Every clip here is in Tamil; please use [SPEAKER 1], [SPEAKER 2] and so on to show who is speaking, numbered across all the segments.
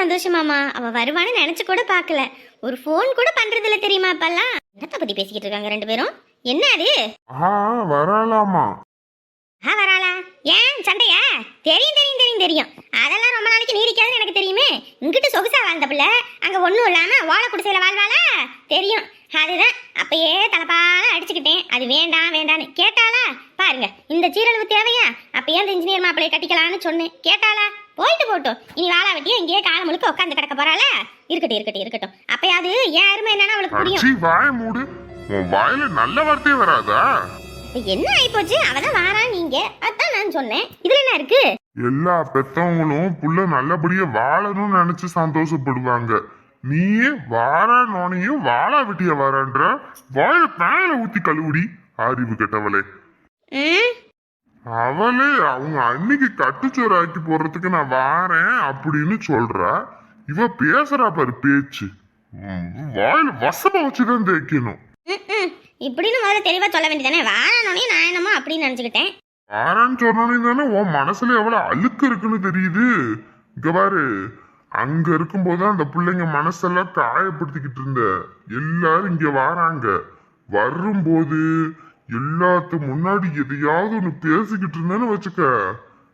[SPEAKER 1] சந்தோஷமாமா அவ வருவான்னு நினைச்சு கூட பார்க்கல. ஒரு ஃபோன் கூட பண்றது இல்ல தெரியுமா அப்பெல்லாம்? என்னத்த பத்தி பேசிக்கிட்டு இருக்காங்க ரெண்டு பேரும்? என்ன அது?
[SPEAKER 2] ஆ வரலாமா
[SPEAKER 1] ஆ வராளா? ஏன்? சண்டையா? தெரியும் தெரியும் தெரியும் தெரியும். அதெல்லாம் ரொம்ப நாளைக்கு நீடிக்காதுன்னு எனக்கு தெரியுமே. இங்கிட்டு சொகுசா வாழ்ந்த பிள்ளை அங்க ஒண்ணும் இல்லாம வாழை குடிசையில வாழ்வாளா? தெரியும். அதுதான். அப்பயே தலைப்பால அடிச்சுக்கிட்டேன். அது வேண்டாம் வேண்டான்னு கேட்டாளா? பாருங்க இந்த சீரழிவு தேவையா? அப்பயே அந்த இன்ஜினியர் மாப்பிளைய கட்டிக்கலாம்னு சொன்னேன். கேட்டாளா? போயிட்டு போட்டோம் இனி வாழா வெட்டியா இங்கேயே காலம் முழுக்க உட்காந்து கிடக்க போறாளா? இருக்கட்டும் இருக்கட்டும் இருக்கட்டும். அப்பயாவது ஏன் அருமை என்னன்னு அவளுக்கு புரியும்.
[SPEAKER 2] வாய மூடு. உன் வாயில நல்ல வார்த்தையே வராதா?
[SPEAKER 1] என்ன ஆயிப்போச்சு? அவதான் வாரா நீங்க அதான் நான் சொன்னேன். இதுல என்ன இருக்கு?
[SPEAKER 2] எல்லா பெத்தவங்களும் புள்ள நல்லபடியா வாழணும்னு நினைச்சு சந்தோஷப்படுவாங்க. நீயே வாரா நோனையும் வாழா வெட்டிய வாரான்ற வாயில பேன ஊத்தி கழுவுடி அறிவு கெட்டவளே. அவளே அவங்க அன்னைக்கு கட்டுச்சோறு ஆக்கி போடுறதுக்கு நான் வாரேன் அப்படின்னு சொல்றா. இவ பேசுறா பாரு பேச்சு. வாயில வசமா வச்சுதான் தேய்க்கணும்.
[SPEAKER 1] இப்படின்னு முதல்ல தெளிவா சொல்ல வேண்டியதானே வாழனோனே நான் என்னமோ அப்படின்னு நினைச்சுக்கிட்டேன்.
[SPEAKER 2] வாரான்னு சொன்னோன்னே தானே உன் மனசுல எவ்வளவு அழுக்கு இருக்குன்னு தெரியுது. இங்க பாரு அங்க இருக்கும்போது அந்த பிள்ளைங்க மனசெல்லாம் காயப்படுத்திக்கிட்டு இருந்த. எல்லாரும் இங்க வாராங்க. வரும்போது எல்லாத்து முன்னாடி எதையாவது ஒண்ணு பேசிக்கிட்டு இருந்தேன்னு வச்சுக்க.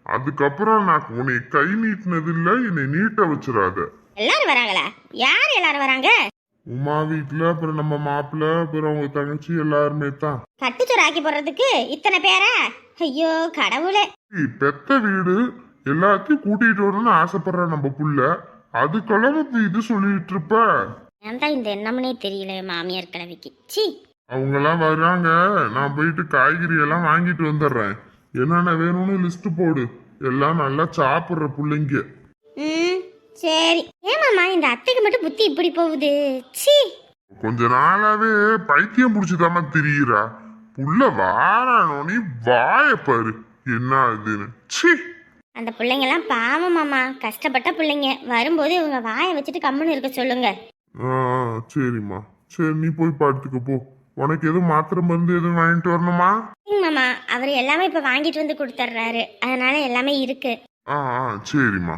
[SPEAKER 2] அதுக்கப்புறம் நான் உன்னை கை நீட்டினது இல்ல என்னை நீட்ட வச்சிடாத.
[SPEAKER 1] எல்லாரும் வராங்களா? யார் எல்லாரும் வராங்க?
[SPEAKER 2] உமா வீட்டுல அப்புறம் நம்ம மாப்பிள்ள அப்புறம் அவங்க தங்கச்சி எல்லாருமே தான்.
[SPEAKER 1] கட்டுச்சோறு ஆக்கி போடுறதுக்கு இத்தனை பேரா? ஐயோ கடவுளே.
[SPEAKER 2] பெத்த வீடு எல்லாத்தையும் கூட்டிட்டு வரணும்னு ஆசைப்படுற நம்ம புள்ள. அதுக்கெல்லாம் இது சொல்லிட்டு இருப்ப.
[SPEAKER 1] ஏன் தான் இந்த எண்ணம்னே தெரியல மாமியார் கிழவிக்கு. சி
[SPEAKER 2] அவங்க எல்லாம் வர்றாங்க. நான் போயிட்டு காய்கறி எல்லாம் வாங்கிட்டு வந்துடுறேன் என்னென்ன வேணும்னு லிஸ்ட் போடு. எல்லாம் நல்லா சாப்பிடுற பிள்ளைங்க.
[SPEAKER 1] ம் சரி. ஏமாம்மா இந்த அத்தைக்கு மட்டும் புத்தி இப்படி போகுது? சி
[SPEAKER 2] கொஞ்ச நாளாவே பைத்தியம் பிடிச்சதாம தெரியுறா. புள்ள வாரானோனி வாய பாரு. என்ன இதுன்னு ச்சீ.
[SPEAKER 1] அந்த பிள்ளைங்கெல்லாம் பாவமாம்மா. கஷ்டப்பட்ட பிள்ளைங்க. வரும்போது இவங்க வாயை வச்சுட்டு கம்முன்னு இருக்க சொல்லுங்க.
[SPEAKER 2] ஆ சரிம்மா. சரி நீ போய் படுத்துக்க போ. உனக்கு எதுவும் மாத்திரை மருந்து எதுவும் வாங்கிட்டு வரணுமா?
[SPEAKER 1] மாமா அவர் எல்லாமே இப்போ வாங்கிட்டு வந்து கொடுத்துட்றாரு அதனால எல்லாமே இருக்கு.
[SPEAKER 2] ஆ ஆ சரிம்மா.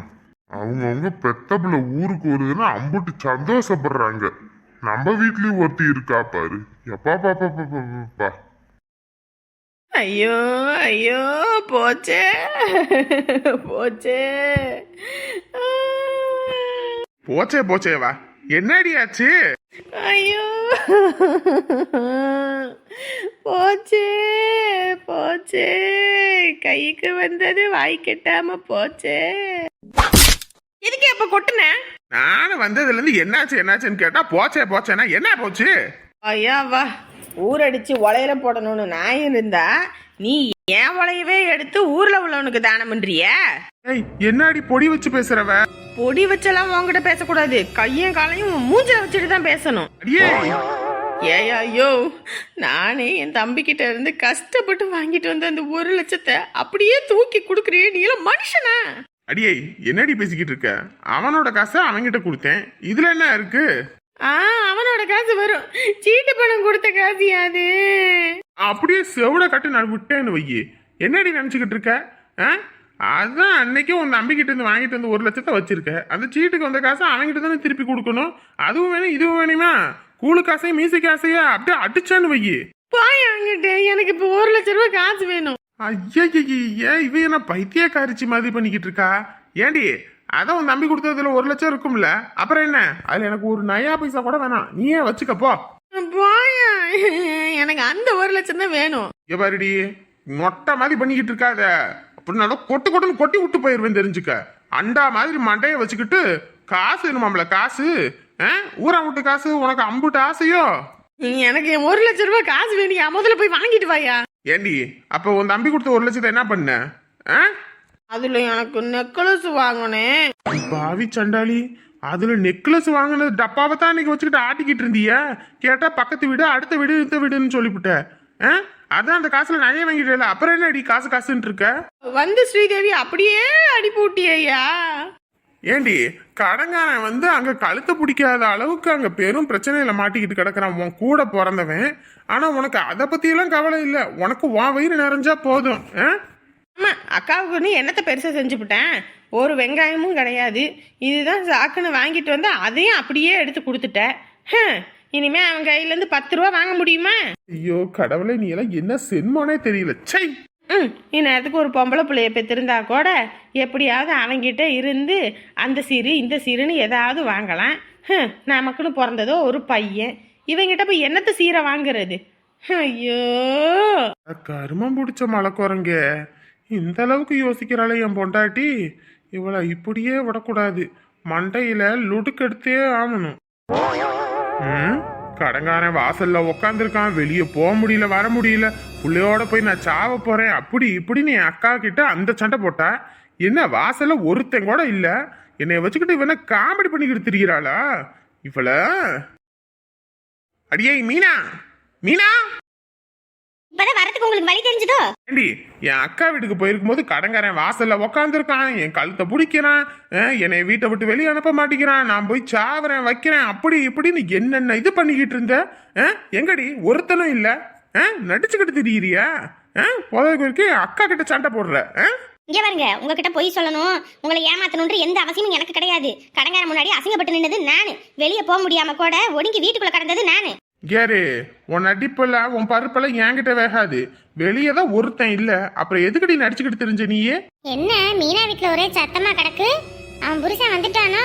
[SPEAKER 2] அவங்கவுங்க பெத்த பிள்ளை ஊருக்கு வருதுன்னா அம்புட்டு சந்தோஷப்படுறாங்க. நம்ம வீட்லயும் ஒருத்தி இருக்கா பாரு. எப்பா பாப்பா பாப்பா பாப்பா
[SPEAKER 3] ஐயோ ஐயோ போச்சே. போச்சே.
[SPEAKER 4] போச்சே போச்சேவா என்னடி ஆச்சு?
[SPEAKER 3] ஐயோ. போச்சே போச்சே. கைக்கு வந்தது வாய் கெட்டாம போச்சே. எதுக்கு அப்ப கொட்டுன?
[SPEAKER 4] நானும் வந்ததுல இருந்து என்னாச்சு என்னாச்சுன்னு கேட்டா போச்சே போச்சேனா என்ன போச்சு?
[SPEAKER 3] ஐயா வா. ஊரடிச்சு உலையில போடணும்னு நான் இருந்தா நீ ஏன் உலையவே எடுத்து ஊர்ல உள்ளவனுக்கு தானம் பண்றிய?
[SPEAKER 4] ஏய் என்னடி பொடி வச்சு பேசுறவ?
[SPEAKER 3] பொடி வச்செல்லாம் உன்கிட்ட பேசக்கூடாது. கையும் காலையும் மூஞ்சில வச்சுட்டு தான் பேசணும்.
[SPEAKER 4] அடியே!
[SPEAKER 3] ஏயா ஐயோ நானே என் தம்பிக்கிட்ட இருந்து கஷ்டப்பட்டு வாங்கிட்டு வந்த அந்த ஒரு லட்சத்தை அப்படியே தூக்கி கொடுக்குறியே நீ எல்லாம் மனுஷனா?
[SPEAKER 4] அடியே என்னடி பேசிக்கிட்டு இருக்க? அவனோட காசை அவன்கிட்ட கொடுத்தேன். இதுல என்ன இருக்கு?
[SPEAKER 3] ஆ அவனோட காசு வரும். சீட்டு பணம் கொடுத்த காசு அது.
[SPEAKER 4] அப்படியே செவிட கட்டு நான் விட்டேன்னு வையி. என்னடி நினைச்சுக்கிட்டு இருக்க? ஆ? அதான் அன்னைக்கு உன் நம்பிக்கிட்ட இருந்து வாங்கிட்டு வந்து ஒரு லட்சத்தை வச்சிருக்க. அந்த சீட்டுக்கு வந்த காசை அவன்கிட்ட தானே திருப்பி கொடுக்கணும்? அதுவும் வேணும் இதுவும் வேணுமா? கூலு காசையும் மீசை காசையா? அப்படியே அடிச்சான்னு வையி.
[SPEAKER 3] போய் அங்கிட்டு எனக்கு இப்போ ஒரு லட்ச ரூபாய் காசு வேணும்.
[SPEAKER 4] ஐயா இவ என்ன பைத்தியக்காரிச்சி மாதிரி பண்ணிக்கிட்டு இருக்கா? ஏண்டி அதான் உன் நம்பி கொடுத்ததுல ஒரு லட்சம் இருக்கும்ல. அப்புறம் என்ன? அதுல எனக்கு ஒரு நயா பைசா கூட வேணாம். நீயே வச்சுக்கப்போ
[SPEAKER 3] எனக்கு அந்த ஒரு லட்சம் தான் வேணும்.
[SPEAKER 4] இங்க பாருடி மொட்டை மாதிரி பண்ணிக்கிட்டு இருக்காத. அப்படின்னா கொட்டு கொட்டுன்னு கொட்டி விட்டு போயிருவேன் தெரிஞ்சுக்க. அண்டா மாதிரி மண்டைய வச்சுக்கிட்டு காசு வேணுமாம்ல காசு? ஊரா விட்டு காசு? உனக்கு அம்புட்டு ஆசையோ?
[SPEAKER 3] எனக்கு ஒரு லட்ச ரூபாய் காசு வேணியா? முதல்ல போய் வாங்கிட்டு வாயா?
[SPEAKER 4] ஏண்டி அப்ப உன் தம்பி கொடுத்த ஒரு லட்சத்தை என்ன பண்ண?
[SPEAKER 3] அதுல எனக்கு நெக்லஸ் வாங்கினேன்
[SPEAKER 4] பாவி சண்டாளி அதுல நெக்லஸ் வாங்கினது டப்பாவை தான் இன்னைக்கு வச்சுக்கிட்டு ஆட்டிக்கிட்டு இருந்தீய? கேட்டா பக்கத்து வீடு அடுத்த வீடு இந்த வீடுன்னு சொல்லிவிட்ட? அதான் அந்த காசுல நிறைய வாங்கிட்டல. அப்புறம் என்ன அடி காசு காசுன்னு இருக்க?
[SPEAKER 3] வந்து ஸ்ரீதேவி அப்படியே அனுப்பி விட்டியா
[SPEAKER 4] ஏண்டி கடங்காரன் வந்து அங்க கழுத்தை பிடிக்காத அளவுக்கு அங்க பெரும் பிரச்சனையில மாட்டிக்கிட்டு கிடக்குறான். உன் கூட பிறந்தவன். ஆனா உனக்கு அதை பத்தி எல்லாம் கவலை இல்ல. உனக்கு உன் வயிறு நிறைஞ்சா போதும். ஆ?
[SPEAKER 3] ஆமா அக்காவுக்குன்னு என்னத்தை பெருசாக செஞ்சுவிட்டேன் ஒரு வெங்காயமும் கிடையாது. இதுதான் சாக்குன்னு வாங்கிட்டு வந்து அதையும் அப்படியே எடுத்து கொடுத்துட்டேன் இனிமே அவன் கையிலேருந்து பத்து ரூபா வாங்க முடியுமா?
[SPEAKER 4] ஐயோ கடவுளே நீ எல்லாம் என்ன சென்மோனே தெரியல. சை
[SPEAKER 3] ம் இந்நேரத்துக்கு ஒரு பொம்பளை பிள்ளைய பெற்றிருந்தா கூட எப்படியாவது அவங்கிட்ட இருந்து அந்த சீரு இந்த சீருன்னு ஏதாவது வாங்கலாம். நமக்குன்னு பிறந்ததோ ஒரு பையன். இவங்கிட்ட போய் என்னத்த சீரை வாங்குறது? ஐயோ!
[SPEAKER 4] கருமம் பிடிச்ச மலை குரங்க இந்த அளவுக்கு யோசிக்கிறாளே என் பொண்டாட்டி. இவளை இப்படியே விடக்கூடாது. மண்டையில லுடுக்கெடுத்தே ஆகணும். கடங்காரன் வாசல்ல உக்காந்துருக்கான். வெளியே போக முடியல வர முடியல. புள்ளையோட போய் நான் சாவ போறேன். அப்படி இப்படின்னு என் அக்கா கிட்ட அந்த சண்டை போட்டா என்ன வாசல்ல ஒருத்தன் கூட இல்ல? என்னை வச்சுக்கிட்டு இவன காமெடி பண்ணிக்கிட்டு திரிகிறாளா இவள? அடியே மீனா! மீனா!
[SPEAKER 5] இப்பதான் வரதுக்கு உங்களுக்கு வழி தெரிஞ்சதோ?
[SPEAKER 4] ஏண்டி என் அக்கா வீட்டுக்கு போயிருக்கும்போது கடங்காரன் வாசல்ல உக்காந்துருக்கான். என் கழுத்தை பிடிக்கிறான். என்னை வீட்டை விட்டு வெளியே அனுப்ப மாட்டேங்கிறான். நான் போய் சாவறேன் வைக்கிறேன். அப்படி இப்படின்னு என்னென்ன இது பண்ணிக்கிட்டு இருந்த? எங்கடி? ஒருத்தனும் இல்ல. நடிச்சுக்கிட்டு திரியிறியா? போதற்கு அக்கா கிட்ட சண்டை போடுற?
[SPEAKER 5] இங்க பாருங்க உங்ககிட்ட பொய் சொல்லணும். உங்களை ஏமாத்தணுன்ற எந்த அவசியமும் எனக்கு கிடையாது. கடங்கார முன்னாடி அசிங்கப்பட்டு நின்னது நானு. வெளியே போக முடியாம கூட ஒடுங்கி வீட்டுக்குள்ள கடந்தது நானு.
[SPEAKER 4] கேரு உன் நடிப்பெல்லாம் உன் பருப்பெல்லாம் என்கிட்ட வேகாது. வெளியே தான் ஒருத்தன் இல்ல. அப்புறம் எதுக்கடி நடிச்சுக்கிட்டு தெரிஞ்ச நீயே?
[SPEAKER 5] என்ன மீனா வீட்ல ஒரே சத்தமா கிடக்கு? அவன் புருஷன் வந்துட்டானா?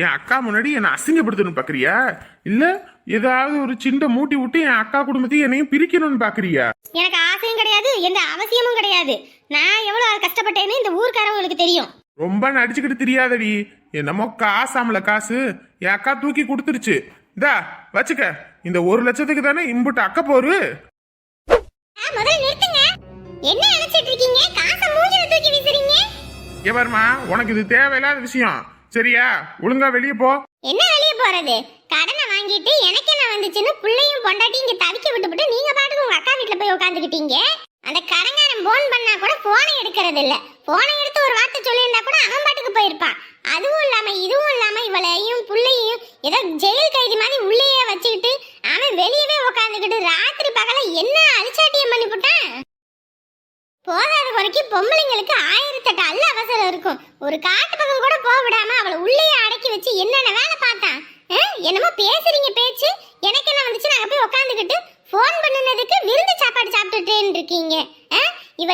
[SPEAKER 4] என் அக்கா முன்னாடி என்னை அசிங்கப்படுத்தணும் பாக்குறியா? இல்ல ஏதாவது ஒரு சிண்டை மூட்டி விட்டு என் அக்கா குடும்பத்தையும் என்னையும் பிரிக்கணும்னு பாக்குறியா?
[SPEAKER 5] எனக்கு ஆசையும் கிடையாது எந்த அவசியமும் கிடையாது. நான் எவ்வளவு கஷ்டப்பட்டேன்னு இந்த ஊர்க்காரவங்களுக்கு தெரியும்.
[SPEAKER 4] ரொம்ப நடிச்சுக்கிட்டு தெரியாதடி. என்னமோ காசாமல காசு. என் அக்கா தூக்கி கொடுத்துருச்சு. இந்தா வச்சுக்க. இந்த ஒரு லட்சத்துக்கு தானே இம்புட்டு அக்க போரு.
[SPEAKER 5] என்ன நினைச்சிட்டு இருக்கீங்க? காசை மூஞ்சில தூக்கி வீசுறீங்க?
[SPEAKER 4] எவர்மா உனக்கு இது தேவையில்லாத விஷயம். சரியா? ஒழுங்கா வெளியே போ.
[SPEAKER 5] என்ன வெளியே போறது? கடனை வாங்கிட்டு எனக்கு என்ன வந்துச்சுன்னு பிள்ளையும் பொண்டாட்டி இங்க தவிக்க விட்டுவிட்டு நீங்க பாட்டுக்கு உங்க அக்கா வீட்ல போய் உட்காந்துக்கிட்டீங்க அந்த கடங்காரன் போன் பண்ணா கூட போனை எடுக்கிறது இல்ல போனை எடுத்து ஒரு வார்த்தை சொல்லியிருந்தா கூட அவன் பாட்டுக்கு போயிருப்பான். அதுவும் இல்லாம இதுவும் இல்லாம இவளையும் புள்ளையும் ஏதோ ஜெயில் கைதி மாதிரி உள்ளேயே வச்சுக்கிட்டு அவன் வெளியவே உட்காந்துக்கிட்டு ராத்திரி பகல என்ன அழிச்சாட்டியம் பண்ணி போட்டான்? போதாத வரைக்கும் பொம்பளைங்களுக்கு ஆயிரத்தெட்டு அல்ல அவசரம் இருக்கும். ஒரு காட்டு பக்கம் கூட போக விடாம அவளை உள்ளேயே அடக்கி வச்சு என்னென்ன வேலை பார்த்தான்? ஆ? என்னமோ பேசுறீங்க பேச்சு. எனக்கு என்ன வந்துச்சு? நாங்க போய் உட்காந்துக்கிட்டு ஃபோன் பண்ணினதுக்கு விருந்து சாப்பாடு சாப்பிட்டுட்டு இருக்கீங்க ஆ?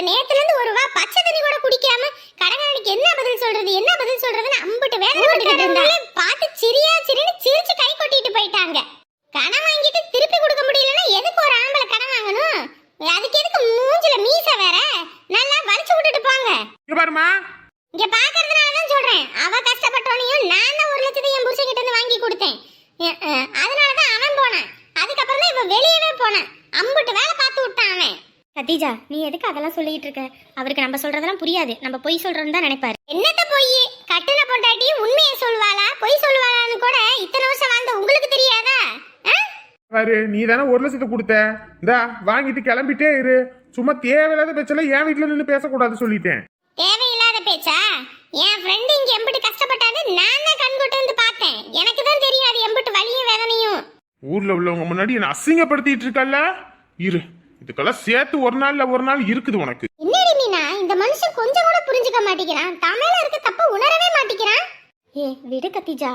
[SPEAKER 5] நேத்துல இருந்து ஒரு வா பச்சை தண்ணி கூட குடிக்காம கடங்காரனுக்கு என்ன பதில் சொல்றது என்ன பதில் சொல்றதுன்னு அம்பிட்டு வேலை பண்ணிக்கிட்டு இருந்தா பார்த்து சிரியா சிரின்னு சிரிச்சு கை கொட்டிட்டு போயிட்டாங்க கடன் வாங்கிட்டு திருப்பி கொடுக்க முடியலன்னா எதுக்கு ஒரு ஆம்பளை கடன் வாங்கணும் அதுக்கு எதுக்கு மூஞ்சில மீச வேற நல்லா வலிச்சு விட்டுட்டு போங்க
[SPEAKER 4] இங்க பாருமா
[SPEAKER 5] இங்க பாக்குறதுனால தான் சொல்றேன் அவ கஷ்டப்பட்டவனையும் நான் தான் ஒரு லட்சத்தை என் புருஷன் கிட்ட இருந்து வாங்கி கொடுத்தேன் அஹ், அஹ், அதனால தான் அவன் போனான் அதுக்கப்புறம் தான் இவ வெளியவே போனான் அம்புட்டு வேலை பார்த்து விட்டான் அவன் கத்தீஜா நீ எதுக்கு அதெல்லாம் சொல்லிட்டு இருக்க? அவருக்கு நம்ம சொல்றதெல்லாம் புரியாது. நம்ம பொய் சொல்றோம்னு தான் நினைப்பாரு. என்னத்த பொய்? கட்டுன பொண்டாட்டி உண்மையை சொல்வாளா பொய் சொல்வாளான்னு கூட இத்தனை வருஷம் வாழ்ந்த உங்களுக்கு தெரியாதா?
[SPEAKER 4] பாரு நீ தானே ஒரு லட்சத்தை கொடுத்த. இந்தா வாங்கிட்டு கிளம்பிட்டே இரு. சும்மா தேவையில்லாத பேச்செல்லாம் என் வீட்டுல நின்று பேசக்கூடாது சொல்லிட்டேன்.
[SPEAKER 5] தேவையில்லாத பேச்சா? என் ஃப்ரெண்டு இங்க எம்பிட்டு கஷ்டப்பட்டாது நான் தான் கண்கொட்டு வந்து பார்த்தேன். எனக்கு தான் தெரியும் அது எம்பிட்டு வலியும் வேதனையும்.
[SPEAKER 4] ஊர்ல உள்ளவங்க முன்னாடி என்ன அசிங்கப்படுத்திட்டு இருக்கல்ல இரு. இதுக்கெல்லாம் சேர்த்து ஒரு நாள்ல ஒரு நாள் இருக்குது உனக்கு.
[SPEAKER 5] என்னடி மீனா? இந்த மனுஷன் கொஞ்சம் கூட புரிஞ்சுக்க மாட்டேங்கிறான். தமிழ்ல இருக்க தப்ப உணரவே மாட்டேங்கிறான். ஏ விடு கத்திஜா.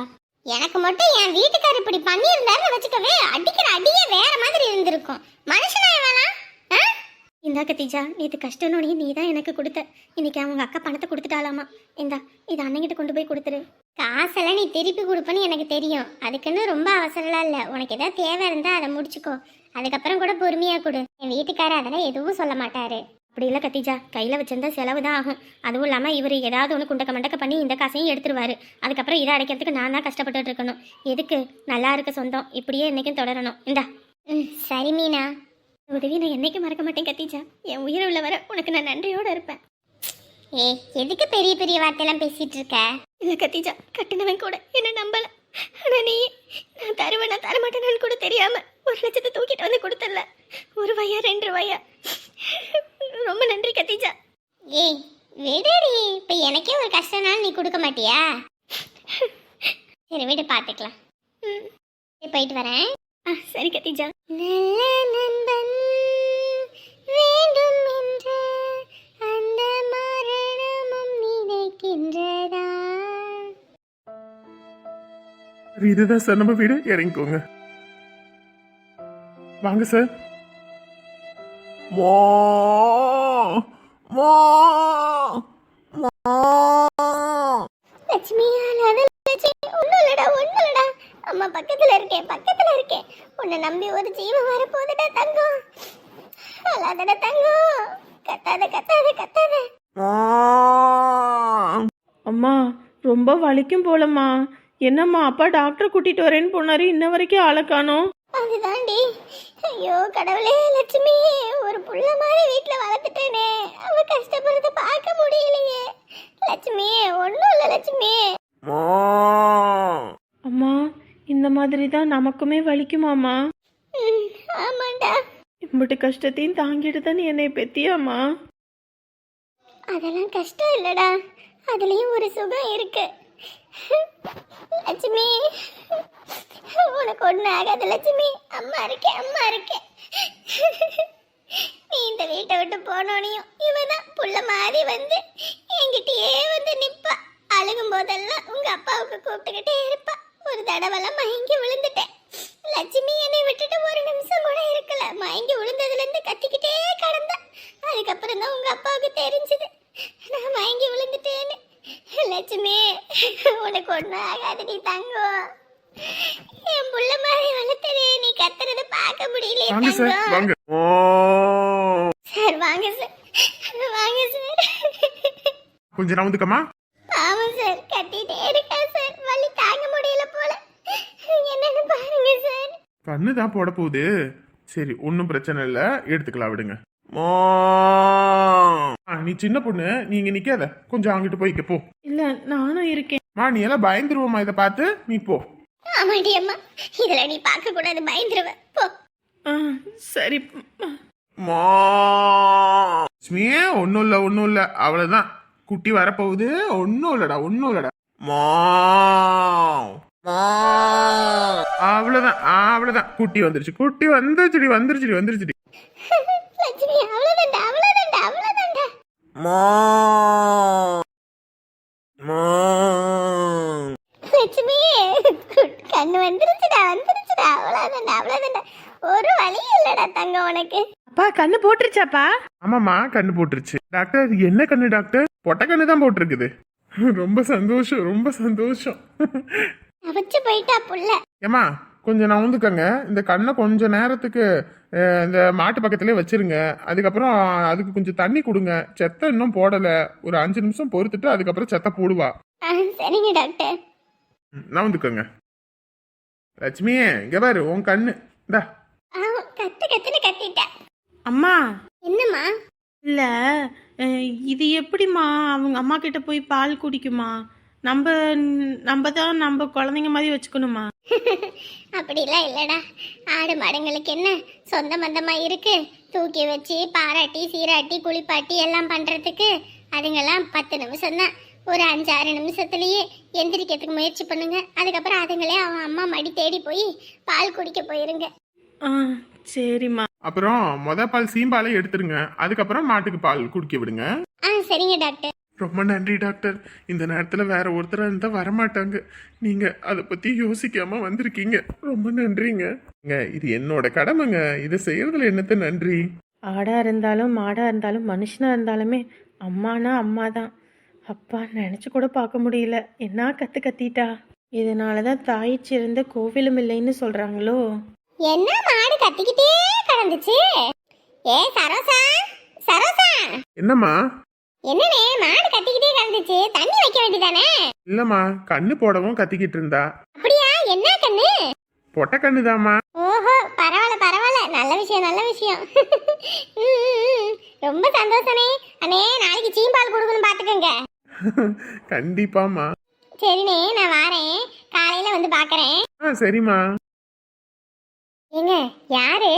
[SPEAKER 5] எனக்கு மட்டும் என் வீட்டுக்காரர் இப்படி பண்ணியிருந்தாருன்னு வச்சுக்கவே அடிக்கிற அடியே வேற மாதிரி இருந்திருக்கும். மனுஷனா இவனா? ஆ? இந்தா கத்திஜா நேத்து கஷ்டனோடனே நீ தான் எனக்கு கொடுத்த. இன்னைக்கு அவங்க அக்கா பணத்தை கொடுத்துட்டாலாமா இந்தா இது அண்ணங்கிட்ட கொண்டு போய் கொடுத்துரு. காசெல்லாம் நீ திருப்பி கொடுப்பேன்னு எனக்கு தெரியும். அதுக்குன்னு ரொம்ப அவசரம்லாம் இல்லை. உனக்கு ஏதாவது தேவை இருந்தா அதை முடிச்சுக்கோ. அதுக்கப்புறம் கூட பொறுமையா கொடு. என் வீட்டுக்காரர் அதெல்லாம் எதுவும் சொல்ல மாட்டாரு. அப்படி இல்லை கத்திஜா. கையில் வச்சிருந்தா செலவு தான் ஆகும். அதுவும் இல்லாமல் இவர் ஏதாவது ஒன்று குண்டக்க மண்டக்க பண்ணி இந்த காசையும் எடுத்துருவாரு. அதுக்கப்புறம் இதை அடைக்கிறதுக்கு நான் தான் கஷ்டப்பட்டுட்டு இருக்கணும். எதுக்கு? நல்லா இருக்க சொந்தம். இப்படியே என்னைக்கும் தொடரணும். இந்தா. ம் சரி மீனா. உதவி நான் என்னைக்கும் மறக்க மாட்டேன் கத்திஜா. என் உயிர் உள்ள வர உனக்கு நான் நன்றியோட இருப்பேன். ஏ எதுக்கு பெரிய பெரிய வார்த்தையெல்லாம் பேசிட்டு இருக்க? இல்லை கத்திஜா கட்டினவன் கூட என்ன நம்பல. ஆனால் நீ நான் தருவேன் நான் தரமாட்டேன்னு கூட தெரியாமல் ஒரு லட்சத்தை தூக்கிட்டு வந்து கொடுத்தல ஒரு ரூபாயா ரெண்டு ரூபாயா ரொம்ப நன்றி கத்திஜா ஏய் விடுடி இப்போ எனக்கே ஒரு கஷ்டம்னாலும் நீ கொடுக்க மாட்டியா? சரி விடு பார்த்துக்கலாம் ம். போயிட்டு வரேன். ஆ சரி கத்திஜா நல்ல நண்பன் வேண்டும் என்று
[SPEAKER 4] அந்த மரணமும் நினைக்கின்றதா? இதுதான் சார் நம்ம வீடு. இறங்கிக்கோங்க. வாங்க சார். மோ மோ
[SPEAKER 5] லட்சுமி அம்மா பக்கத்தில் இருக்கேன் பக்கத்தில் இருக்கேன். உன்னை நம்பி ஒரு ஜீவன் வரப்போகுதுடா தங்கம். அழாதடா தங்கம். கத்தாத கத்தாத கத்தாத.
[SPEAKER 3] அம்மா ரொம்ப வலிக்கும் போலம்மா. என்னம்மா அப்பா டாக்டர் கூட்டிட்டு வரேன்னு போனாரு இன்ன வரைக்கும் ஆளை காணோம்.
[SPEAKER 5] அதுதாண்டி. ஐயோ கடவுளே லட்சுமி ஒரு புள்ள மாதிரி வீட்டில் வளர்த்துட்டேனே. அவ கஷ்டப்படுறத பார்க்க முடியலையே. லட்சுமி ஒன்றும் இல்லை லட்சுமி.
[SPEAKER 3] அம்மா இந்த மாதிரி தான் நமக்குமே வலிக்குமாம்மா.
[SPEAKER 5] ம், ஆமாண்டா.
[SPEAKER 3] இம்பிட்டு கஷ்டத்தையும் தாங்கிட்டு தானே என்னை பெத்தியாம்மா.
[SPEAKER 5] அதெல்லாம் கஷ்டம் இல்லடா. அதுலயும் ஒரு சுகம் இருக்கு. லட்சுமி உனக்கு ஒண்ணு ஆகாது லட்சுமி. அம்மா இருக்கேன் அம்மா இருக்கேன் நீ இந்த வீட்டை விட்டு போனோனையும் இவதான் புள்ள மாதிரி வந்து என்கிட்டயே வந்து நிப்பா. அழுகும் போதெல்லாம் உங்க அப்பாவுக்கு கூப்பிட்டுக்கிட்டே இருப்பா. ஒரு தடவைலாம் மயங்கி விழுந்துட்டேன். லட்சுமி என்னை விட்டுட்டு ஒரு நிமிஷம் கூட இருக்கல. மயங்கி விழுந்ததுல இருந்து கத்திக்கிட்டே கிடந்தா. அதுக்கப்புறம் தான் உங்க அப்பாவுக்கு தெரிஞ்சது. நான் மயங்கி விழுந்துட்டேன்னு. லட்சுமி உனக்கு ஒன்றும் ஆகாது நீ தங்கம் என் புள்ள மாதிரி வளர்த்ததே நீ கத்துறத பார்க்க
[SPEAKER 4] சார்
[SPEAKER 5] தங்கம்
[SPEAKER 4] வாங்க.
[SPEAKER 5] சார் வாங்க சார். வாங்க சார்.
[SPEAKER 4] கொஞ்சம் நவுந்துக்கமா
[SPEAKER 5] பாவம் சார் கத்திட்டே இருக்கா சார். வலி தாங்க முடியல போல. என்னன்னு பாருங்க சார்.
[SPEAKER 4] கண்ணு தான் போட போகுது. சரி ஒன்றும் பிரச்சனை இல்லை. எடுத்துக்கலாம் விடுங்க. நீ சின்ன பொண்ணு நீங்க நிக்காத. கொஞ்சம் அங்கிட்டு போய்க்க போ.
[SPEAKER 3] இல்ல நானும் இருக்கேன்.
[SPEAKER 4] மா நீ எல்லாம் பயந்துருவோமா இதை பார்த்து. நீ போ.
[SPEAKER 5] ஆமாடி அம்மா. இதுல நீ பார்க்க கூடாது பயந்துருவ. போ.
[SPEAKER 3] ஆ சரி.
[SPEAKER 4] லட்சுமியே ஒன்றும் இல்லை ஒன்றும் இல்லை. அவ்வளோதான் குட்டி வரப்போகுது. ஒன்றும் இல்லைடா ஒன்றும் இல்லைடா. அவ்வளோதான் அவ்வளோதான் குட்டி வந்துருச்சு குட்டி வந்துருச்சுடி வந்துருச்சுடி வந்துருச்சுடி.
[SPEAKER 5] லட்சுமி அவ்வளவுதான்டா அவ்வளவுதான்டா அவ்வளவுதான்டா. லட்சுமி கண்ணு வந்துருச்சுடா வந்துருச்சுடா. அவ்வளவுதான்டா அவ்வளவுதான்டா. ஒரு வழி இல்லடா தங்கம் உனக்கு.
[SPEAKER 3] அப்பா கண்ணு போட்டுருச்சாப்பா?
[SPEAKER 4] ஆமாம்மா கண்ணு போட்டுருச்சு. டாக்டர் என்ன கண்ணு டாக்டர்? பொட்டை கண்ணு தான் போட்டிருக்குது. ரொம்ப சந்தோஷம் ரொம்ப சந்தோஷம்.
[SPEAKER 5] அவச்சு போயிட்டா புள்ள.
[SPEAKER 4] ஏம்மா கொஞ்சம் நவுந்துக்கங்க இந்த கண்ணை கொஞ்ச நேரத்துக்கு இந்த மாட்டு பக்கத்துலேயே வச்சிருங்க. அதுக்கப்புறம் அதுக்கு கொஞ்சம் தண்ணி கொடுங்க. செத்தை இன்னும் போடலை. ஒரு அஞ்சு நிமிஷம் பொறுத்துட்டு அதுக்கப்புறம் செத்தை போடுவா.
[SPEAKER 5] சரிங்க டாக்டர்.
[SPEAKER 4] ம், நவுந்துக்கங்க லட்சுமியே இங்க பாரு உன் கண்ணு. இந்தா.
[SPEAKER 5] கத்து கத்துன்னு கத்திட்டா.
[SPEAKER 3] அம்மா.
[SPEAKER 5] என்னம்மா?
[SPEAKER 3] இல்ல இது எப்படிம்மா? அவங்க அம்மா கிட்ட போய் பால் குடிக்குமா? நம்ம நம்ம தான் நம்ம குழந்தைங்க மாதிரி வச்சுக்கணுமா?
[SPEAKER 5] அப்படிலாம் இல்லடா. ஆடு மாடுங்களுக்கு என்ன சொந்த மந்தமா இருக்கு? தூக்கி வச்சு பாராட்டி சீராட்டி குளிப்பாட்டி எல்லாம் பண்றதுக்கு அதுங்கெல்லாம் பத்து நிமிஷம் தான். ஒரு அஞ்சாறு நிமிஷத்துலயே எந்திரிக்கிறதுக்கு முயற்சி பண்ணுங்க. அதுக்கப்புறம் அதுங்களே அவன் அம்மா மடி தேடி போய் பால் குடிக்க போயிருங்க.
[SPEAKER 3] ஆ சரிம்மா.
[SPEAKER 4] அப்புறம் மொத பால் சீம்பாலை எடுத்துருங்க. அதுக்கப்புறம் மாட்டுக்கு பால் குடிக்க விடுங்க.
[SPEAKER 5] ஆ சரிங்க டாக்டர்.
[SPEAKER 4] ரொம்ப நன்றி டாக்டர். இந்த நேரத்தில் வேற ஒருத்தராக இருந்தால் வரமாட்டாங்க. நீங்கள் அதை பற்றி யோசிக்காம வந்திருக்கீங்க. ரொம்ப நன்றிங்க. இது என்னோட கடமைங்க. இதை செய்யறதுல என்னத்த நன்றி?
[SPEAKER 3] ஆடா இருந்தாலும் மாடா இருந்தாலும் மனுஷனா இருந்தாலுமே அம்மானா அம்மா தான் அப்பா நினச்சி கூட பார்க்க முடியல. என்ன கத்து கத்திட்டா? இதனால தான் தாய் சிறந்த கோவிலும் இல்லைன்னு சொல்கிறாங்களோ
[SPEAKER 5] என்ன மாடு கத்திக்கிட்டே கிடந்துச்சு? ஏ சரோசா சரோசா.
[SPEAKER 4] என்னம்மா?
[SPEAKER 5] என்னனே மாடு கிடந்துச்சு தண்ணி வைக்க வேண்டியதானே?
[SPEAKER 4] இல்லைம்மா கண்ணு போடவும் கத்திக்கிட்டு இருந்தா.
[SPEAKER 5] அப்படியா? என்ன கண்ணு?
[SPEAKER 4] பொட்டை கண்ணுதாம்மா.
[SPEAKER 5] ஓஹோ பரவாயில்ல பரவாயில்ல. நல்ல விஷயம் நல்ல விஷயம். ம். ரொம்ப சந்தோஷனே அண்ணே நாளைக்கு சீம்பால் கொடுக்கணும் பாத்துக்கோங்க
[SPEAKER 4] கண்டிப்பாம்மா.
[SPEAKER 5] சரிண்ணே நான் வாரேன். காலையில வந்து பாக்குறேன்
[SPEAKER 4] ஆ சரிம்மா.
[SPEAKER 5] ஏங்க யாரு?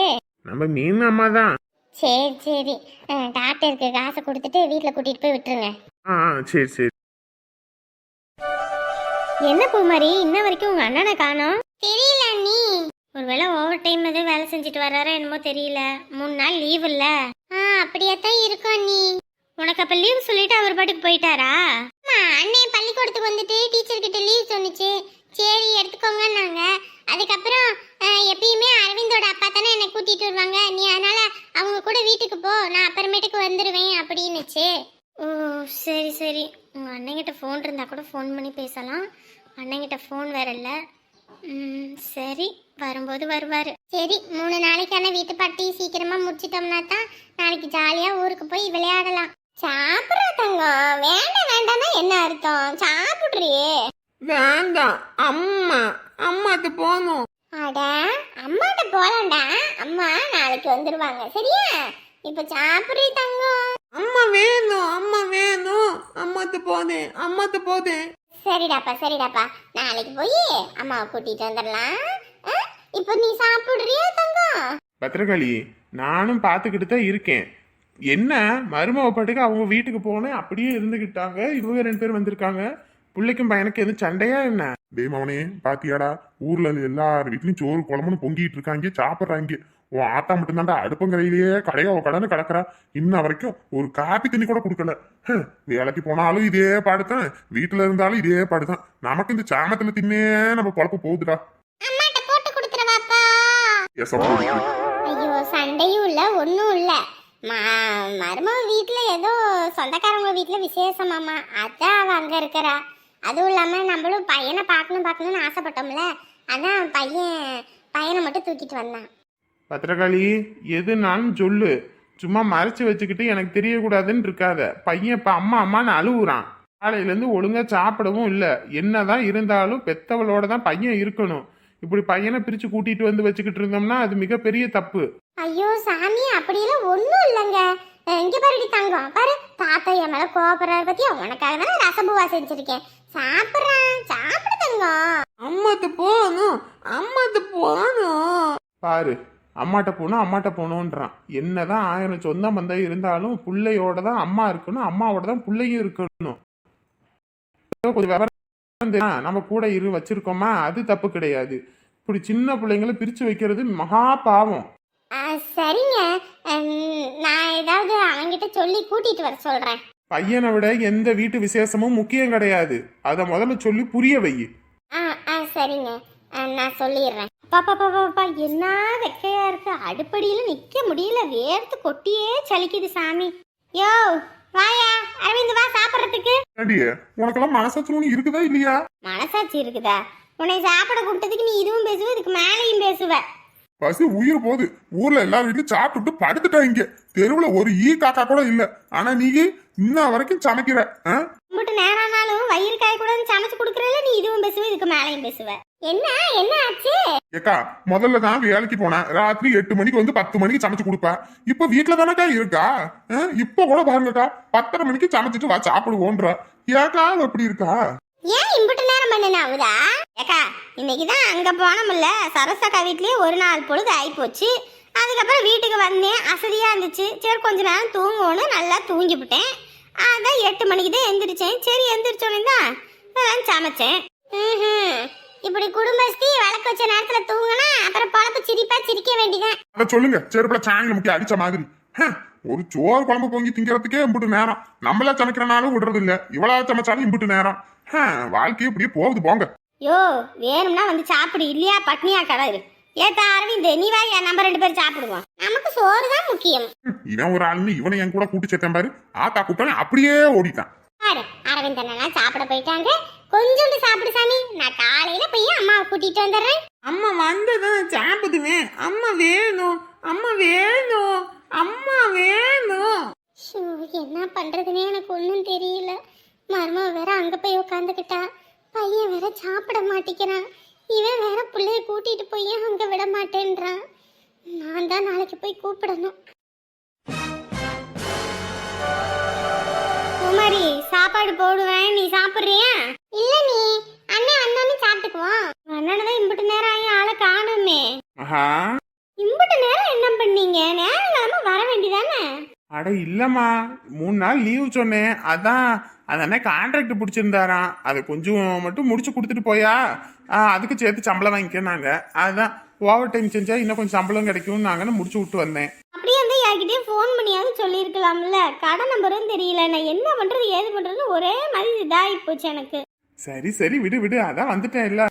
[SPEAKER 4] நம்ம மீன் அம்மா தான்
[SPEAKER 5] சரி சரி. டாக்டருக்கு காசை கொடுத்துட்டு வீட்டுல கூட்டிட்டு போய் விட்டுருங்க.
[SPEAKER 4] ஆ சரி சரி.
[SPEAKER 5] என்ன பூமாரி இன்ன வரைக்கும் உங்க அண்ணனை காணோம்? தெரியல நீ ஒருவேளை ஓவர் டைம் எதுவும் வேலை செஞ்சுட்டு வர்றாரா என்னமோ தெரியல. மூணு நாள் லீவ் இல்ல. ஆ அப்படியே தான் இருக்கும் நீ உனக்கு அப்ப லீவ் சொல்லிட்டு அவர் பாட்டுக்கு போயிட்டாரா? அண்ணே பள்ளிக்கூடத்துக்கு வந்துட்டு டீச்சர் கிட்ட லீவ் சொன்னுச்சு. சரி எடுத்துக்கோங்கன்னாங்க. அதுக்கப்புறம் எப்பயுமே அரவிந்தோட அப்பா தானே என்னை கூட்டிட்டு வருவாங்க. நீ அதனால அவங்க கூட வீட்டுக்கு போ நான் அப்புறமேட்டுக்கு வந்துடுவேன் அப்படின்னுச்சு.
[SPEAKER 6] ஓ சரி சரி. உங்கள் அண்ணங்கிட்ட ஃபோன் இருந்தால் கூட ஃபோன் பண்ணி பேசலாம். அண்ணங்கிட்ட ஃபோன் வேற இல்லை. ம், சரி. வரும்போது வருவார்.
[SPEAKER 5] சரி மூணு நாளைக்கான வீட்டு பாட்டி சீக்கிரமா முடிச்சிட்டோம்னா தான் நாளைக்கு ஜாலியா ஊருக்கு போய் விளையாடலாம். சாப்பிட்ற தங்கம். வேண்டாம் வேண்டாம்னா என்ன அர்த்தம்? சாப்பிட்றியே.
[SPEAKER 7] வேண்டாம். அம்மா அம்மாக்கு போகணும்.
[SPEAKER 5] அட அம்மாட்ட போலாம்டா. அம்மா நாளைக்கு வந்துருவாங்க. சரியா? இப்ப சாப்பிட்றீ தங்கம்.
[SPEAKER 7] அம்மா வேணும் அம்மா வேணும். அம்மாத்து போதேன் அம்மாத்து போதேன்.
[SPEAKER 5] சரிடாப்பா சரிடாப்பா. நாளைக்கு போய் அம்மாவை கூட்டிட்டு வந்துடலாம். ஆ? இப்போ நீ சாப்பிடுறியா தங்கம்?
[SPEAKER 4] பத்திரகாளி நானும் பார்த்துக்கிட்டு தான் இருக்கேன். என்ன மருமக பாட்டுக்கு அவங்க வீட்டுக்கு போனேன் அப்படியே இருந்துகிட்டாங்க. இவங்க ரெண்டு பேரும் வந்திருக்காங்க. பிள்ளைக்கும் பையனுக்கு எதுவும் சண்டையா என்ன?
[SPEAKER 8] டேய் மவனே பாத்தியாடா? ஊர்ல எல்லார் வீட்லயும் சோறு குழம்புன்னு பொங்கிட்டு இருக்காங்க சாப்பிடுறாங்க. உன் ஆத்தா மட்டும்தான்டா அடுப்பங்கரையிலேயே கடையோ கடன்னு கிடக்குறா. இன்ன வரைக்கும் ஒரு காப்பி தண்ணி கூட கொடுக்கல. வேலைக்கு போனாலும் இதே பாடுதான் வீட்டுல இருந்தாலும் இதே பாடுதான். நமக்கு இந்த சாமத்துல தின்னே நம்ம பொழப்பு போகுதுடா.
[SPEAKER 5] ஐயோ சண்டையும் இல்ல ஒன்றும் இல்ல. மா மருமக வீட்ல ஏதோ சொந்தக்காரங்க வீட்ல விசேஷமாமா அதான் அவ அங்க இருக்கிறா. அதுவும் இல்லாம நம்மளும் பையனை பார்க்கணும் பார்க்கணும்னு ஆசைப்பட்டோம்ல அதான் பையன் பையனை மட்டும் தூக்கிட்டு வந்தான்.
[SPEAKER 4] பத்திரகாளி எதுனாலும் சொல்லு. சும்மா மறைச்சு வச்சுக்கிட்டு எனக்கு தெரியக்கூடாதுன்னு இருக்காத. பையன் இப்ப அம்மா அம்மான்னு அழுவுறான். காலையிலேருந்து ஒழுங்கா சாப்பிடவும் இல்லை. என்னதான் இருந்தாலும் பெத்தவளோட தான் பையன் இருக்கணும். இப்படி பையனை பிரிச்சு கூட்டிட்டு வந்து வச்சுக்கிட்டு இருந்தோம்னா அது மிகப்பெரிய தப்பு.
[SPEAKER 5] ஐயோ சாமி அப்படியெல்லாம் ஒன்றும் இல்லைங்க. இங்க பாருடி தங்கம். பாரு தாத்தா என் மேல கோபப்படுறாரு பத்தியா? உனக்காக தானே ரசபுவா செஞ்சிருக்கேன். சாப்பிட்றான். சாப்பிடு தங்கம்
[SPEAKER 7] அம்மாத்து போகணும். அம்மாத்து போகணும்.
[SPEAKER 4] பாரு அம்மாட்ட போகணும் அம்மாட்ட போகணுன்றான். என்னதான் ஆயிரம் சொந்த பந்தம் இருந்தாலும் பிள்ளையோட தான் அம்மா இருக்கணும் அம்மாவோட தான் பிள்ளையும் இருக்கணும். கொஞ்சம் விவரம். நம்ம கூட இரு வச்சிருக்கோமா? அது தப்பு கிடையாது. இப்படி சின்ன பிள்ளைங்களை பிரிச்சு வைக்கிறது மகா பாவம்.
[SPEAKER 5] சரிங்க. நான் ஏதாவது அவன்கிட்ட சொல்லி கூட்டிட்டு வர சொல்றேன்.
[SPEAKER 4] பையனை விட எந்த வீட்டு விசேஷமும் முக்கியம் கிடையாது. அதை முதல்ல சொல்லி புரிய வை.
[SPEAKER 5] ஆ ஆ சரிங்க. அஹ் நான் சொல்லிடுறேன்.
[SPEAKER 6] பாப்பா பாப்பா பாப்பா என்ன வெக்கையா இருக்கு. அடுப்படியில நிக்க முடியல. வேர்த்து கொட்டியே சலிக்குது சாமி. யோ வாயா அரவிந்த் வா சாப்பிட்றதுக்கு.
[SPEAKER 8] ஏண்டியே உனக்கெல்லாம் மனசாட்சி இருக்குதா இல்லையா?
[SPEAKER 6] மனசாட்சி இருக்குதா? உன்னை சாப்பிட கூப்பிட்டதுக்கு நீ இதுவும் பேசுவ இதுக்கு மேலேயும் பேசுவ.
[SPEAKER 8] பசி உயிர் போகுது. ஊர்ல எல்லா வீட்லயும் சாப்பிட்டுட்டு படுத்துட்டாங்க தெருவுல ஒரு ஈ காக்கா கூட இல்ல. ஆனா நீ இன்ன வரைக்கும் சமைக்கிற?
[SPEAKER 6] கும்பிட்டு நேரானாலும் வயிறு காய கூடாதுன்னு சமைச்சு கொடுக்குறல நீ இதுவும் பேசுவ இதுக்கு மேலேயும் பேசுவ.
[SPEAKER 5] என்ன? என்ன ஆச்சு?
[SPEAKER 8] ஏக்கா முதல்ல தான் வேலைக்கு போனேன் ராத்திரி எட்டு மணிக்கு வந்து பத்து மணிக்கு சமைச்சு கொடுப்பா. இப்ப வீட்டுல தானக்கா இருக்கா? இப்ப கூட பாருங்கக்கா பத்தரை மணிக்கு சமைச்சிட்டு வா சாப்பிடுவோன்ற. ஏக்கா அவ எப்படி இருக்கா?
[SPEAKER 5] ஏன் இம்புட்டு நேரம் ஆகுதா
[SPEAKER 6] ஏக்கா இன்னைக்கு தான் அங்கே போனோம்ல சரசக்கா வீட்லயே ஒரு நாள் பொழுது ஆகிப்போச்சு அதுக்கப்புறம் வீட்டுக்கு வந்தேன். அசதியாக இருந்துச்சு. சரி கொஞ்ச நேரம் தூங்குவோன்னு நல்லா தூங்கிவிட்டேன் அதான் எட்டு மணிக்கு தான் எந்திரிச்சேன். சரி எந்திரிச்சோன்னே தான் அதான் சமைச்சேன்.
[SPEAKER 5] ம்ஹும். இப்படி குடும்பஸ்தி வழக்கு வச்ச நேரத்துல தூங்கினா அப்புறம் பொழப்பு சிரிப்பா சிரிக்க வேண்டியதான்
[SPEAKER 8] சொல்லுங்க. செருப்புல சாணியில முக்கிய அடிச்ச மாதிரி. ஒரு சோறு குழம்பு பொங்கி திங்கிறதுக்கே இம்புட்டு நேரம். நம்மளா சமைக்கிறனாலும் விடுறது இல்ல இவ்வளவு சமைச்சாலும் இம்புட்டு நேரம். ஹ, வாழ்க்கையே இப்படியே போகுது போங்க.
[SPEAKER 6] யோ வேணும்னா வந்து சாப்பிடு இல்லையா? பட்னியா கடை ஏத்தா அரவிந்த் நீ வா என் நம்ம ரெண்டு பேரும் சாப்பிடுவோம்.
[SPEAKER 5] நமக்கு சோறு தான் முக்கியம்.
[SPEAKER 8] இவன் ஒரு ஆளுன்னு இவனை என் கூட கூட்டி சேர்த்தேன் பாரு. ஆத்தா கூப்பிட்டானே அப்படியே ஓடிட்டான்.
[SPEAKER 5] பாரு அரவிந்தன் அண்ணா சாப்பிட போயிட்டாங்க. கொஞ்சோண்டு சாப்பிடு சாமி. நான் காலையில போய் அம்மாவை கூட்டிட்டு வந்துடுறேன்.
[SPEAKER 7] அம்மா வந்ததான் சாப்பிடுவேன். அம்மா வேணும் அம்மா வேணும். அம்மா வேணும்.
[SPEAKER 5] ஷோ, என்ன பண்றதுன்னே எனக்கு ஒன்றும் தெரியல. மருமக வேற அங்க போய் உட்காந்துக்கிட்டா பையன் வேற சாப்பிட மாட்டேங்கிறான். இவன் வேற பிள்ளைய கூட்டிட்டு போய் அங்க விட மாட்டேன்றான். நான் தான் நாளைக்கு போய் கூப்பிடணும்.
[SPEAKER 6] குமாரி சாப்பாடு போடுவேன். நீ சாப்பிட்றியா?
[SPEAKER 5] இல்ல நீ. அண்ணன் வந்தோன்னு சாப்பிட்டுக்குவோம்
[SPEAKER 6] அண்ணனை தான் இம்புட்டு நேரம் ஆகி ஆளை காணுமே. இம்புட்டு நேரம் என்ன பண்ணீங்க? நேரம் கிளம்ப வர வேண்டியதானே?
[SPEAKER 4] அட இல்லம்மா. மூணு நாள் லீவு சொன்னேன். அதான் அதானே கான்ட்ராக்ட் பிடிச்சிருந்தாராம். அதை கொஞ்சம் மட்டும் முடிச்சு கொடுத்துட்டு போயா. அதுக்கு சேர்த்து சம்பளம் வாங்கிக்கனாங்க அதான் ஓவர் டைம் செஞ்சா இன்னும் கொஞ்சம் சம்பளம் கிடைக்கும் நாங்கன்னு முடிச்சு விட்டு வந்தேன்.
[SPEAKER 6] அப்படியே வந்து யார்கிட்டயும் ஃபோன் பண்ணியாவது சொல்லியிருக்கலாம்ல. கடை நம்பரும் தெரியல. நான் என்ன பண்றது ஏது பண்றதுன்னு ஒரே மாதிரி இதாகி போச்சு எனக்கு.
[SPEAKER 4] சரி சரி. விடு விடு. அதான் வந்துட்டேன் இல்ல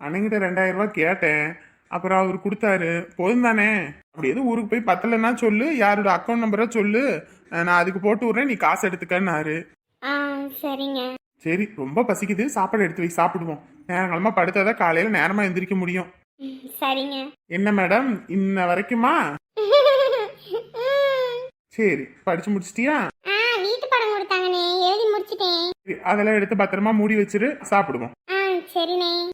[SPEAKER 4] அண்ணங்கிட்ட ரெண்டாயிரம் ரூபாய் கேட்டேன். அப்புறம் அவர் கொடுத்தாரு. போதும் தானே? அப்படி எதுவும் ஊருக்கு போய் பத்தலைன்னா சொல்லு. யாரோட அக்கௌண்ட் நம்பரை சொல்லு. நான் அதுக்கு போட்டு விட்றேன். நீ காசு எடுத்துக்கன்னாரு.
[SPEAKER 5] ஆ சரிங்க.
[SPEAKER 4] சரி ரொம்ப பசிக்குது. சாப்பாடு எடுத்து வை. சாப்பிடுவோம். நேரங்களமா படுத்தாதான் காலையில நேரமா எந்திரிக்க முடியும்.
[SPEAKER 5] சரிங்க.
[SPEAKER 4] என்ன மேடம்? இன்ன வரைக்குமா. சரி படிச்சு முடிச்சிட்டியா?
[SPEAKER 5] ஆ வீட்டு படம் எழுதி முடிச்சிட்டேன்.
[SPEAKER 4] அதெல்லாம் எடுத்து பத்திரமா மூடி வச்சிரு. சாப்பிடுவோம்.
[SPEAKER 5] சரிண்ணே.